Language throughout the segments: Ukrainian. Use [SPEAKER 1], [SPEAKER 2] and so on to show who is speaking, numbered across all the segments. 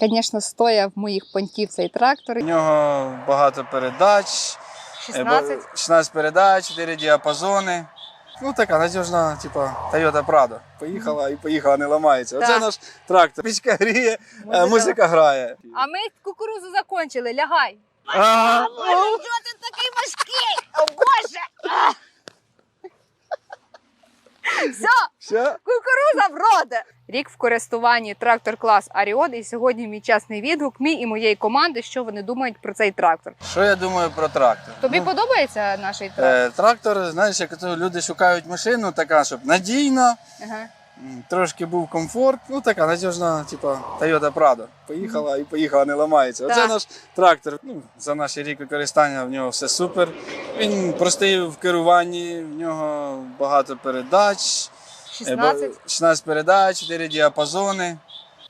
[SPEAKER 1] Звісно, стояв моїх понтів цей трактор.
[SPEAKER 2] У нього багато передач, е,
[SPEAKER 1] 16.
[SPEAKER 2] 16 передач, 4 діапазони. Ну така надіжна, типа Toyota Prado. Поїхала і поїхала, не ламається. Оце
[SPEAKER 1] Так.
[SPEAKER 2] наш трактор. Пічка гріє, е,
[SPEAKER 1] Музика.
[SPEAKER 2] музика грає.
[SPEAKER 1] А ми кукурузу закончили, лягай. Ти такий важкий? О, Боже! Все,
[SPEAKER 2] Все?
[SPEAKER 1] кукуруза вроде. Рік в користуванні трактор клас Аріон. І сьогодні мій чесний відгук мій і моєї команди, що вони думають про цей трактор.
[SPEAKER 2] Що я думаю про трактор?
[SPEAKER 1] Тобі
[SPEAKER 2] Ну,
[SPEAKER 1] подобається наш трактор?
[SPEAKER 2] е, трактор, знаєш, як то люди шукають машину, така, щоб надійна,
[SPEAKER 1] Ага.
[SPEAKER 2] трошки був комфорт. Ну така надіжна, типа Toyota Prado. Поїхала і поїхала, не ламається. Оце наш трактор. Ну, за наші рік використання в нього все супер. Він простий в керуванні, в нього багато передач. Е, ба-
[SPEAKER 1] 16.
[SPEAKER 2] 16 передач, 4 діапазони.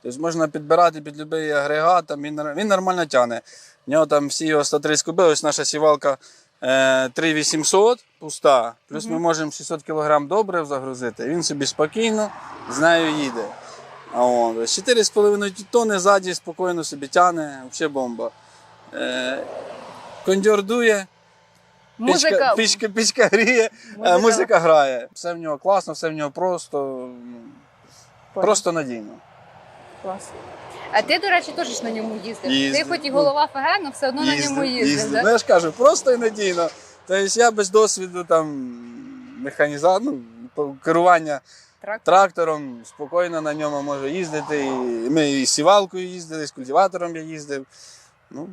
[SPEAKER 2] Тобто можна підбирати під будь-який агрегат, там він, він нормально тягне. В нього там всі його 130 куби, ось наша сівалка е, 3800 пуста, плюс ми можемо 600 кг добрив загрузити. Він собі спокійно з нею їде. А от, 4,5 тонни ззаді спокійно собі тягне, взагалі бомба. Е, кондьор дує,
[SPEAKER 1] Музика.
[SPEAKER 2] пічка, пічка, гріє,
[SPEAKER 1] Музика.
[SPEAKER 2] музика. музика грає. Все в нього класно, все в нього просто, ну, просто надійно.
[SPEAKER 1] Клас. А ти, до речі, теж на ньому їздив.
[SPEAKER 2] Їздив.
[SPEAKER 1] Ти хоч і голова ФГ, але все одно на ньому їздив.
[SPEAKER 2] Ну, я ж кажу, просто і надійно. Тобто я без досвіду там механіза... ну, керування
[SPEAKER 1] Трактор.
[SPEAKER 2] трактором спокійно на ньому можу їздити. І ми і з сівалкою їздили, з культиватором я їздив. Ну,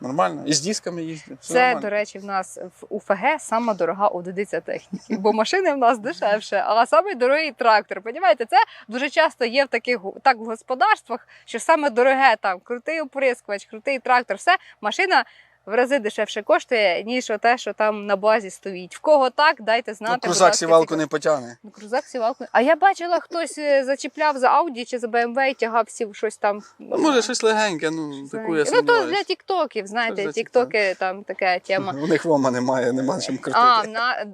[SPEAKER 2] нормально. І з дисками все
[SPEAKER 1] Це,
[SPEAKER 2] нормально.
[SPEAKER 1] до речі, в нас в УФГ сама дорога одиниця техніки, бо машини в нас дешевше, а саме дорогий трактор. Понімаєте, це дуже часто є в таких так в господарствах, що саме дороге там крутий оприскувач, крутий трактор, все машина. В рази дешевше коштує, ніж те, що там на базі стоїть. В кого так, дайте знати.
[SPEAKER 2] Ну, крузак сівалку не потягне.
[SPEAKER 1] Ну, крузак сівалку. А я бачила, хтось е, зачіпляв за Ауді чи за БМВ і тягав сів щось там.
[SPEAKER 2] Ну, може, щось легеньке, ну, таку я
[SPEAKER 1] Ну, то для тіктоків, знаєте, тіктоки там така тема.
[SPEAKER 2] У них вома немає, нема чим крутити.
[SPEAKER 1] А, на...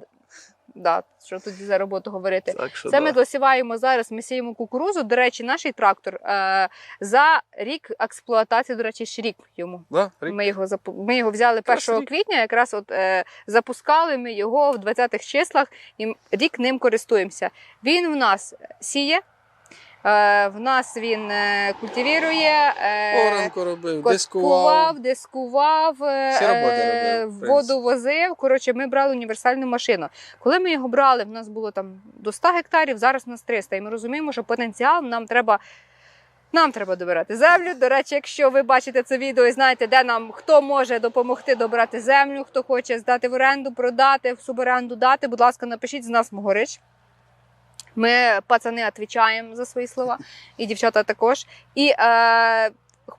[SPEAKER 1] да, що тоді за роботу говорити.
[SPEAKER 2] так, що
[SPEAKER 1] Це
[SPEAKER 2] да.
[SPEAKER 1] ми досіваємо зараз, ми сіємо кукурузу. До речі, наш трактор е, за рік експлуатації, до речі, ще рік йому.
[SPEAKER 2] Да, рік.
[SPEAKER 1] Ми його ми його взяли
[SPEAKER 2] Якраз
[SPEAKER 1] 1
[SPEAKER 2] рік.
[SPEAKER 1] квітня, якраз от е, запускали ми його в 20-х числах і рік ним користуємося. Він в нас сіє, в нас він е, культивірує. Е,
[SPEAKER 2] Оранку робив, дискував.
[SPEAKER 1] Дискував, е, е,
[SPEAKER 2] робив,
[SPEAKER 1] воду возив. Коротше, ми брали універсальну машину. Коли ми його брали, в нас було там до 100 гектарів, зараз у нас 300. І ми розуміємо, що потенціал нам треба. Нам треба добирати землю. До речі, якщо ви бачите це відео і знаєте, де нам хто може допомогти добрати землю, хто хоче здати в оренду, продати, в суборенду дати, будь ласка, напишіть з нас Могорич. Ми, пацани, відповідаємо за свої слова, і дівчата також. І е,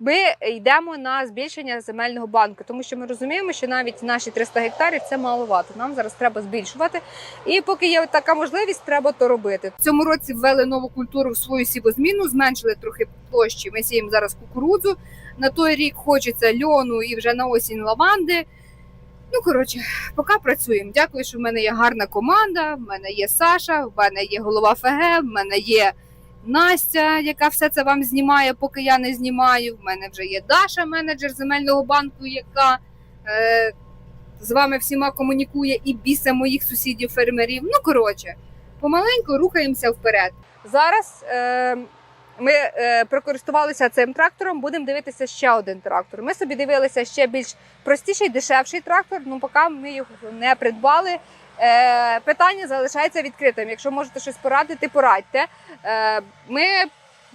[SPEAKER 1] ми йдемо на збільшення земельного банку, тому що ми розуміємо, що навіть наші 300 гектарів це маловато. Нам зараз треба збільшувати. І поки є така можливість, треба то робити. В цьому році ввели нову культуру в свою сівозміну, зменшили трохи площі. Ми сіємо зараз кукурудзу. На той рік хочеться льону і вже на осінь лаванди. Ну, коротше, поки працюємо. Дякую, що в мене є гарна команда. В мене є Саша, в мене є голова ФГ, в мене є Настя, яка все це вам знімає, поки я не знімаю. В мене вже є Даша, менеджер земельного банку, яка е, з вами всіма комунікує і бісе моїх сусідів фермерів. Ну, коротше, помаленьку рухаємося вперед. Зараз е, ми е, прокористувалися цим трактором, будемо дивитися ще один трактор. Ми собі дивилися ще більш простіший, дешевший трактор. Ну, поки ми його не придбали. Е, питання залишається відкритим. Якщо можете щось порадити, порадьте. Е, ми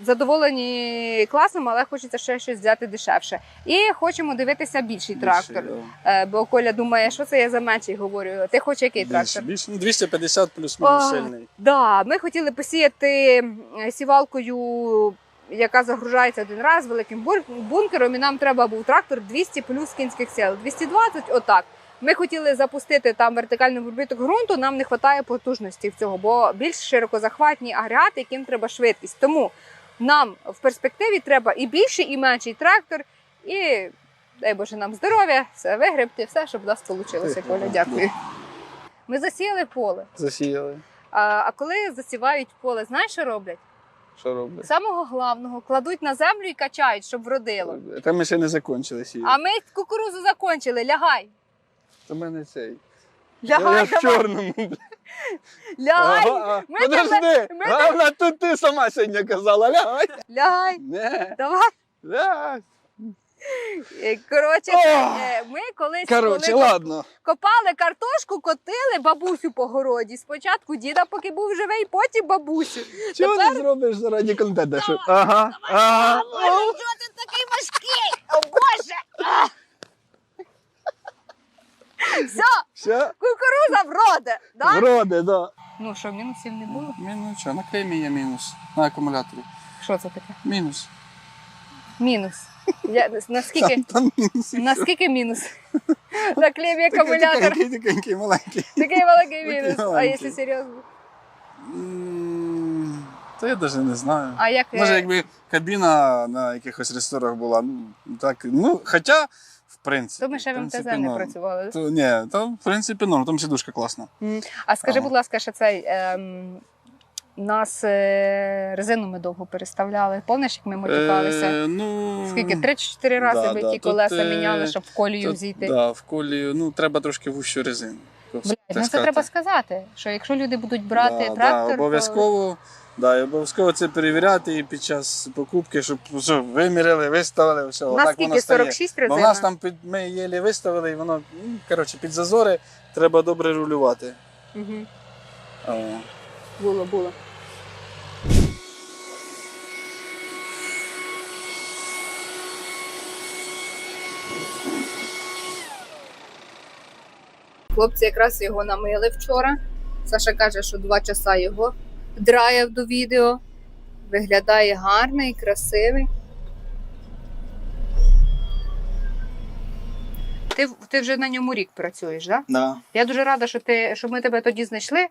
[SPEAKER 1] задоволені класом, але хочеться ще щось взяти дешевше. І хочемо дивитися більший трактор.
[SPEAKER 2] Да.
[SPEAKER 1] Е, бо Коля думає, що це я за менший говорю. Ти хочеш який
[SPEAKER 2] Більше,
[SPEAKER 1] трактор?
[SPEAKER 2] більше. Ну, 250 плюс-мінус сильний.
[SPEAKER 1] Да, ми хотіли посіяти е, сівалкою, яка загружається один раз великим бур- бункером, і нам треба був трактор 200 плюс кінських сил. 220, отак. Ми хотіли запустити там вертикальний обробіток ґрунту, нам не вистачає потужності в цього, бо більш широкозахватні агрегати, яким треба швидкість. Тому нам в перспективі треба і більший, і менший трактор, і дай Боже нам здоров'я, все вигребти, все, щоб у нас вийшло. Коля, дякую. Ми засіяли поле.
[SPEAKER 2] Засіяли.
[SPEAKER 1] А, а коли засівають поле, знаєш, що роблять?
[SPEAKER 2] Що роблять?
[SPEAKER 1] Самого головного кладуть на землю і качають, щоб вродило.
[SPEAKER 2] Та ми ще не закончили сіяти.
[SPEAKER 1] А ми кукурузу закончили. Лягай.
[SPEAKER 2] Та мене цей.
[SPEAKER 1] Лягай,
[SPEAKER 2] я в
[SPEAKER 1] давай.
[SPEAKER 2] чорному.
[SPEAKER 1] Лягай.
[SPEAKER 2] Ага,
[SPEAKER 1] ми
[SPEAKER 2] Подожди,
[SPEAKER 1] тебе- ми
[SPEAKER 2] Головне, тут ти сама сьогодні казала, лягай.
[SPEAKER 1] Лягай.
[SPEAKER 2] Не,
[SPEAKER 1] Давай.
[SPEAKER 2] лягай.
[SPEAKER 1] Е, Коротше, е, ми колись
[SPEAKER 2] Коротше,
[SPEAKER 1] коли
[SPEAKER 2] ладно.
[SPEAKER 1] копали картошку, котили бабусю по городі. Спочатку діда, поки був живий, потім бабусю.
[SPEAKER 2] Чого
[SPEAKER 1] Тепер-
[SPEAKER 2] ти зробиш заради контенту? Що? Ага, ага.
[SPEAKER 1] Боже, чого ти такий важкий? О Боже! Все,
[SPEAKER 2] Все,
[SPEAKER 1] кукуруза вроде, да?
[SPEAKER 2] вроде, да.
[SPEAKER 1] Ну що, мінусів не було?
[SPEAKER 2] Мінус що, на клеймі є мінус. На акумуляторі.
[SPEAKER 1] Що це таке?
[SPEAKER 2] Мінус.
[SPEAKER 1] Мінус. Я, наскільки,
[SPEAKER 2] Там, там мінус.
[SPEAKER 1] наскільки мінус? На клемі акумулятор.
[SPEAKER 2] Такий, маленький.
[SPEAKER 1] Такий великий мінус. А
[SPEAKER 2] маленький.
[SPEAKER 1] якщо серйозно?
[SPEAKER 2] М, Та я навіть не знаю.
[SPEAKER 1] А як
[SPEAKER 2] Може,
[SPEAKER 1] е,
[SPEAKER 2] якби кабіна на якихось ресторах була, ну, так, ну, хоча, принципі.
[SPEAKER 1] то ми ще в МТЗ не працювали.
[SPEAKER 2] То, ні, там, в принципі, норм, там сідушка класна.
[SPEAKER 1] А скажи,
[SPEAKER 2] Ага.
[SPEAKER 1] будь ласка, ще цей. Ем, нас е, резину ми довго переставляли. Помниш, як ми матюкалися?
[SPEAKER 2] Е, ну,
[SPEAKER 1] Скільки? Три-чотири рази
[SPEAKER 2] да,
[SPEAKER 1] ми
[SPEAKER 2] да,
[SPEAKER 1] ті колеса
[SPEAKER 2] е,
[SPEAKER 1] міняли, щоб в колію
[SPEAKER 2] Тут,
[SPEAKER 1] зійти.
[SPEAKER 2] Да, в колію, ну, треба трошки вущу резину.
[SPEAKER 1] Блядь, ну це треба сказати, що якщо люди будуть брати
[SPEAKER 2] Да,
[SPEAKER 1] трактор,
[SPEAKER 2] Да,
[SPEAKER 1] то-
[SPEAKER 2] обов'язково. Да, і обов'язково це перевіряти і під час покупки, щоб все, виміряли, виставили, все.
[SPEAKER 1] у нас
[SPEAKER 2] отак воно
[SPEAKER 1] скільки
[SPEAKER 2] стає.
[SPEAKER 1] 46
[SPEAKER 2] Бо в нас там під, ми єлі виставили, і воно, ну, коротше, під зазори треба добре рулювати. О.
[SPEAKER 1] Було, було. Хлопці якраз його намили вчора. Саша каже, що два часа його драяв до відео. Виглядає гарний, красивий. Ти, ти вже на ньому рік працюєш, так? Да?
[SPEAKER 2] Да.
[SPEAKER 1] Я дуже рада, що ти, що ми тебе тоді знайшли.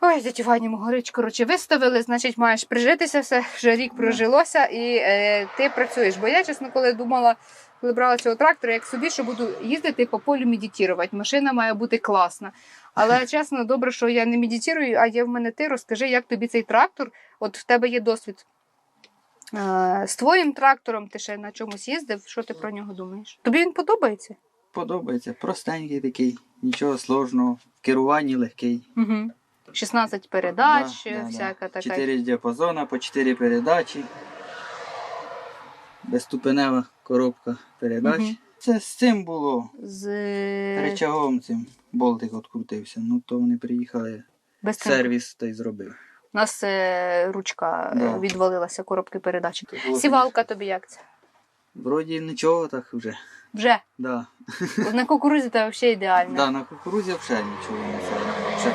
[SPEAKER 1] Ой, дядю Вані Могорич, коротше, виставили, значить, маєш прижитися все, вже рік прожилося, і е, ти працюєш. Бо я, чесно, коли думала, коли брала цього трактора, як собі, що буду їздити по полю медитувати. Машина має бути класна. Але чесно, добре, що я не медитую, а є в мене ти. Розкажи, як тобі цей трактор? От в тебе є досвід. Е, з твоїм трактором ти ще на чомусь їздив. Що ти про нього думаєш? Тобі він подобається?
[SPEAKER 3] Подобається. Простенький такий, нічого сложного. В керуванні легкий.
[SPEAKER 1] Угу. 16 передач,
[SPEAKER 3] Да, да, да.
[SPEAKER 1] всяка така.
[SPEAKER 3] Чотири діапазона по чотири передачі. Безступенева коробка передач.
[SPEAKER 1] Мгм.
[SPEAKER 3] Це з цим було.
[SPEAKER 1] З
[SPEAKER 3] Речагом цим болтик открутився. Ну то вони приїхали,
[SPEAKER 1] без
[SPEAKER 3] сервіс той зробив.
[SPEAKER 1] У нас е, ручка е,
[SPEAKER 3] Да.
[SPEAKER 1] відвалилася коробки передачі.
[SPEAKER 3] То було,
[SPEAKER 1] Сівалка тобі як це?
[SPEAKER 3] Вроді нічого так вже.
[SPEAKER 1] Вже.
[SPEAKER 3] Да.
[SPEAKER 1] На кукурузі це взагалі ідеально.
[SPEAKER 3] Да, на кукурузі взагалі нічого не. Вже.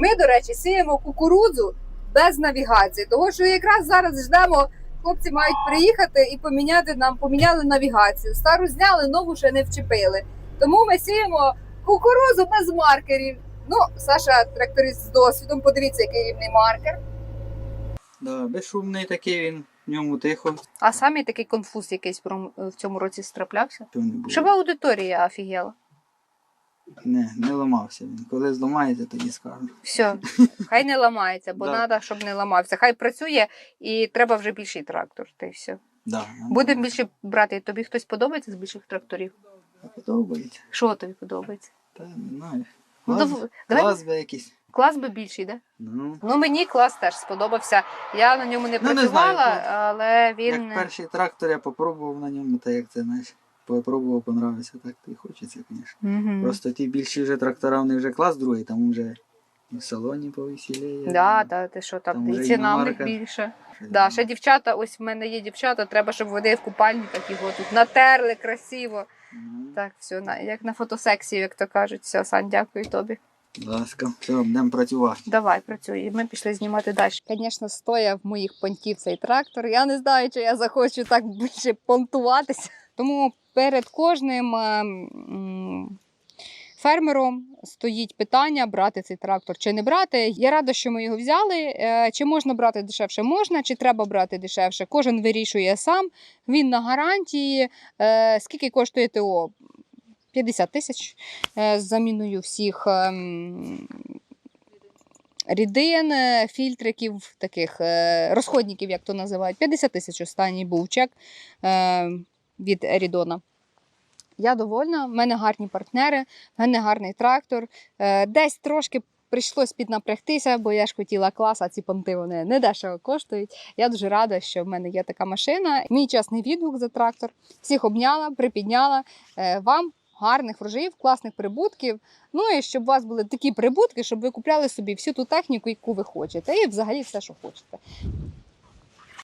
[SPEAKER 1] Ми, до речі, сіємо кукурудзу без навігації, тому що якраз зараз ждемо. Хлопці мають приїхати і поміняти нам, поміняли навігацію. Стару зняли, нову ще не вчепили. Тому ми сіємо кукурузу без маркерів. Ну, Саша, тракторист з досвідом, подивіться, який рівний маркер.
[SPEAKER 3] Да, безшумний такий він, в ньому тихо.
[SPEAKER 1] А самі такий конфуз якийсь в цьому році страплявся.
[SPEAKER 3] Що.
[SPEAKER 1] Щоб аудиторія офігела.
[SPEAKER 3] Не, не ламався він. Коли зламається, тоді скажу.
[SPEAKER 1] Все, хай не ламається, бо
[SPEAKER 3] Да.
[SPEAKER 1] треба, щоб не ламався. Хай працює і треба вже більший трактор. Та й все.
[SPEAKER 3] Да,
[SPEAKER 1] Будемо більше брати. Тобі хтось подобається з більших тракторів?
[SPEAKER 3] Подобається.
[SPEAKER 1] Що тобі подобається?
[SPEAKER 3] Та не знаю.
[SPEAKER 1] Ну,
[SPEAKER 3] Клас,
[SPEAKER 1] дав- давай
[SPEAKER 3] клас би якийсь.
[SPEAKER 1] клас би більший, де?
[SPEAKER 3] Ну,
[SPEAKER 1] Ну мені клас теж сподобався. Я на ньому не
[SPEAKER 3] Ну, не
[SPEAKER 1] працювала,
[SPEAKER 3] знаю,
[SPEAKER 1] але він
[SPEAKER 3] як перший трактор я попробував на ньому, та як це знаєш. Попробував, понравився, так то й хочеться, звісно.
[SPEAKER 1] Мгм.
[SPEAKER 3] Просто ті більші вже трактора, вони вже клас другий, там вже і в салоні повеселіє.
[SPEAKER 1] Да, та ти що там,
[SPEAKER 3] Там
[SPEAKER 1] і
[SPEAKER 3] вже
[SPEAKER 1] ціна в них
[SPEAKER 3] іномарка.
[SPEAKER 1] більше. Да, ще дівчата, ось в мене є дівчата, треба, щоб вони в купальниках його тут натерли красиво. Так, все, на, як на фотосексію, як то кажуть. Все, Сань, дякую тобі.
[SPEAKER 3] Будь ласка, все, будемо працювати.
[SPEAKER 1] Давай, працюй. І Ми пішли знімати далі. Звісно, стоя в моїх понтів цей трактор. Я не знаю, чи я захочу так більше понтуватися. Тому перед кожним е, м, фермером стоїть питання брати цей трактор чи не брати. Я рада, що ми його взяли. Е, Чи можна брати дешевше? Можна, чи треба брати дешевше? Кожен вирішує сам. Він на гарантії. Е, Скільки коштує ТО? 50 тисяч е, з заміною всіх ем, рідин, е, фільтриків, таких е, розходників, як то називають. 50 тисяч останній був чек е, від Ерідона. Я довольна, в мене гарні партнери, в мене гарний трактор. Е, Десь трошки прийшлось піднапрягтися, бо я ж хотіла клас, а ці понти вони не дешево коштують. Я дуже рада, що в мене є така машина. Мій чесний відгук за трактор. Всіх обняла, припідняла. Е, Вам гарних врожаїв, класних прибутків. Ну і щоб у вас були такі прибутки, щоб ви купляли собі всю ту техніку, яку ви хочете, і взагалі все, що хочете.